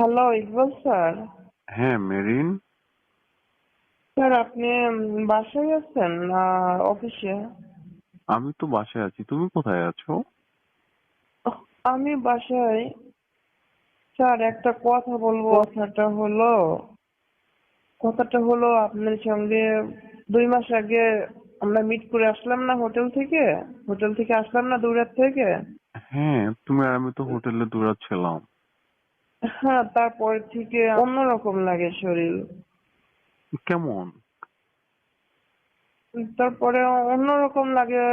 Hello Iqbal sir? হ্যাঁ Merin. Sir আপনি বাসায় আছেন না অফিসে? আমি তো বাসায় আছি। তুমি কোথায় আছো? আমি বাসায়। স্যার একটা কথা বলব। কথাটা হলো কথাটা হলো আপনার সঙ্গে দুই মাস আগে আমরা মিট করে আসলাম না হোটেল থেকে? হোটেল থেকে আসলাম না দূরের থেকে? হ্যাঁ তুমি আর আমি তো হোটেলে দূরাচ্ছিলাম হ্যাঁ তারপর থেকে অন্যরকম লাগে শরীর। কেমন? তারপরে অন্যরকম লাগে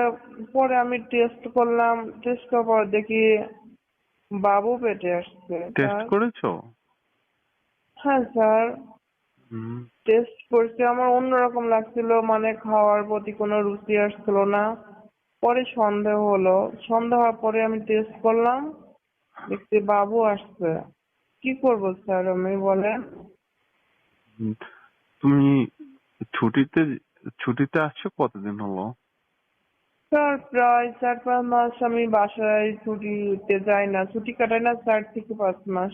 পরে আমি টেস্ট করলাম টেস্ট করার পর দেখি বাবু পেটে আসছে টেস্ট করেছ? হ্যাঁ স্যার। টেস্ট করতে আমার অন্যরকম লাগছিল মানে খাওয়ার প্রতি কোনো রুচি আসছিল না। পরে সন্দেহ হলো সন্দেহ হওয়ার পরে আমি টেস্ট করলাম দেখছি বাবু আসছে। কি করব স্যার আমি বলেন। তুমি ছুটিতে ছুটিতে আসছো কতদিন হলো? স্যার প্রায় চার পাঁচ মাস আমি বাসায় ছুটিতে যাই না। ছুটি কাটাই না চার থেকে পাঁচ মাস।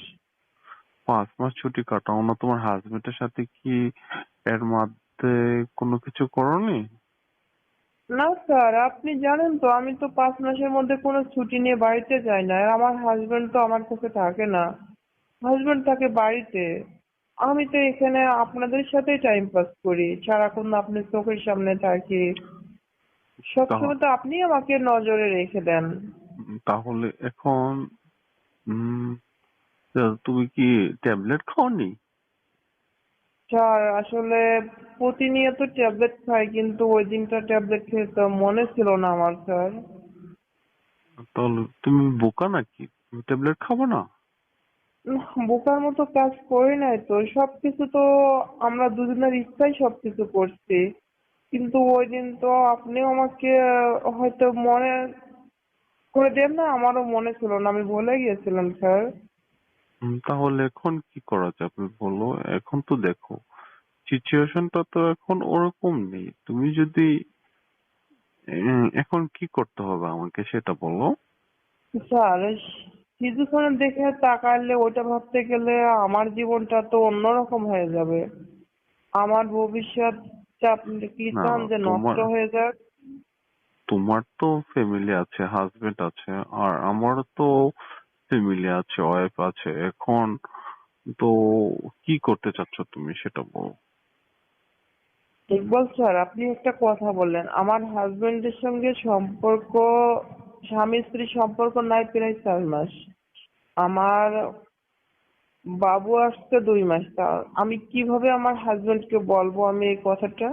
পাঁচ মাস ছুটি কাটাও না। তোমার হাজবেন্ডের সাথে কি এর মধ্যে কোনো কিছু করনি? না স্যার আপনি জানেন তো আমি তো পাঁচ মাসের মধ্যে কোনো ছুটি নিয়ে বাড়িতে যাই না। আর আমার হাজবেন্ড তো আমার কাছে থাকে না। হাজবেন্ড থাকে বাড়িতে আমি তো এখানে আপনাদের সাথেই টাইম পাস করি সারাক্ষণ আপনার চোখের সামনে থাকি। সবসময় তো আপনি আমাকে নজরে রেখে দেন। তাহলে এখন তুমি কি ট্যাবলেট খাওনি? স্যার আসলে প্রতিনিয়ত ট্যাবলেট খাই কিন্তু ওই দিনটা ট্যাবলেট খেয়ে তো মনে ছিল না আমার স্যার। তাহলে তুমি বোকা নাকি? ট্যাবলেট খাব না? বোকার মতো কাজ করি নাই তো। সবকিছু তো আমরা দুজনের ইচ্ছাই সবকিছু করছি। কিন্তু ওই দিন তো আপনিও আমাকে হয়তো মনে করে দেন না আমারও মনে ছিল না। আমি ভুলে গিয়েছিলাম স্যার। তাহলে এখন কি করা যাবে বলো? এখন তো দেখো সিচুয়েশনটা তো এখন ওরকম নেই। তুমি যদি এখন কি করতে হবে আমাকে সেটা বলো। স্যার কিছুক্ষণ দেখে তাকালে ওটা ভাবতে গেলে আমার জীবনটা তো অন্যরকম হয়ে যাবে। আমার ভবিষ্যৎ কি চান যে নষ্ট হয়ে যাক? তোমার তো ফ্যামিলি আছে হাজবেন্ড আছে আর আমার তো ফ্যামিলি আছে ওয়াইফ আছে। এখন তো কি করতে চাচ্ছ তুমি সেটা বলো। ইকবাল স্যার আপনি একটা কথা বললেন আমার হাজবেন্ডের সঙ্গে সম্পর্ক স্বামী স্ত্রী সম্পর্ক নাই প্রায় চার মাস। আমার বাবু আসতে দুই মাস। তা আমি কীভাবে আমার হাজবেন্ডকে বলব আমি এই কথাটা?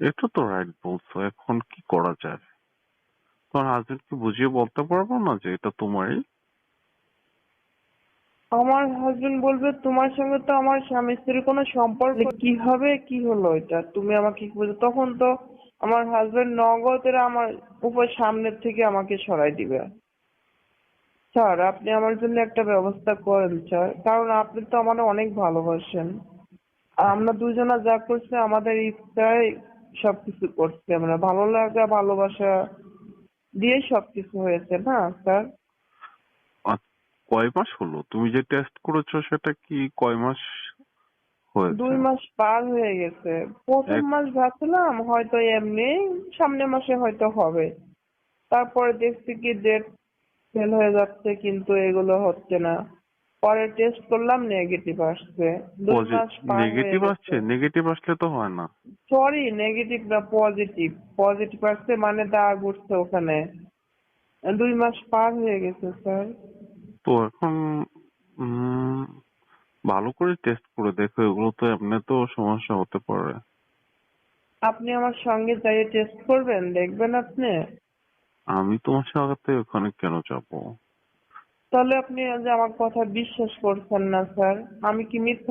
এটা তো রাইট বলছো। এখন কি করা যায়? তোমার হাজবেন্ড কি বুঝিয়ে বলতে পারব না যে এটা তোমারই? আমার হাজবেন্ড বলবে তোমার সঙ্গে তো আমার স্বামী স্ত্রীর কোনো সম্পর্ক নেই। কীভাবে কি হলো এটা? তুমি আমাকে কি বলছো তখন তো আমার হাজবেন্ড নগদের আমার উপর সামনের থেকে আমাকে সরাই দিবে। স্যার, আপনি আমার জন্য একটা ব্যবস্থা করেন, স্যার। কারণ আপনি তো আমার অনেক ভালোবাসেন। আমরা দুজনা যা করছি, আমাদের ইচ্ছায় সবকিছু করছি আমরা। ভালো লাগা, ভালোবাসা দিয়ে সবকিছু হয়েছে না, স্যার? কয় মাস হলো? তুমি যে টেস্ট করেছ, সেটা কি কয় মাস দুই মাস পার হয়ে গেছে। প্রথম মাস ভাবছিলাম হয়তো এমনি সামনের মাসে হয়তো হবে। তারপরে দেখছি কি ডেট ফেল হয়ে যাচ্ছে কিন্তু এগুলো হচ্ছে না। পরে টেস্ট করলাম নেগেটিভ আসছে। দুই মাস নেগেটিভ আসছে? নেগেটিভ আসলে তো হয় না। সরি নেগেটিভ না পজিটিভ পজিটিভ আসছে মানে দাগ উঠছে ওখানে। দুই মাস পার হয়ে গেছে স্যার তো এখন ভালো করে টেস্ট করে দেখো এগুলো তো এমনি তো সমস্যা হতে পারে। আপনি আমার সঙ্গে যাইয়ে টেস্ট করবেন দেখবেন আপনি। আমি তোমার সাথে ওখানে কেন যাব? তাহলে আপনি যে আমার কথা বিশ্বাস করছেন না স্যার। আমি কি মিথ্যা